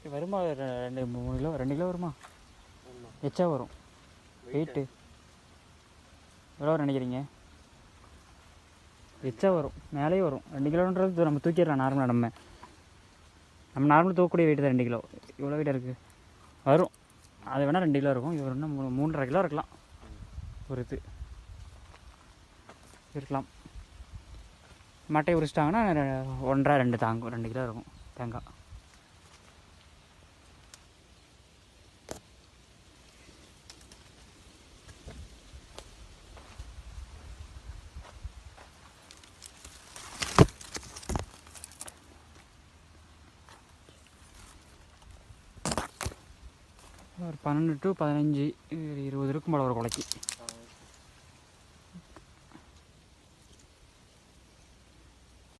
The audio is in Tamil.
இது வருமா? ரெண்டு மூணு கிலோ ரெண்டு கிலோ வருமா? எச்சா வரும். வெயிட்டு எவ்வளோ நினைக்கிறீங்க? எச்சா வரும். மேலேயே வரும். ரெண்டு கிலோன்றது நம்ம தூக்கிடலாம் நார்மலாக நம்ம. நம்ம நார்மலாக தூக்கக்கூடிய வெயிட் தான் ரெண்டு கிலோ. இவ்வளோ வெயிட் இருக்குது வரும். அது வேணால் ரெண்டு கிலோ இருக்கும். இவர் இன்னும் மூணு மூன்றரை கிலோ இருக்கலாம். ஒரு இது. இருக்கலாம். மட்டையை உரிச்சிட்டாங்கன்னா ஒன்றரை ரெண்டு தாங்கும். ரெண்டு கிலோ இருக்கும். தேங்காய். ஒரு பன்னெண்டு டு பதினஞ்சு இருபது இருக்கும் போல ஒரு கொலைக்கு.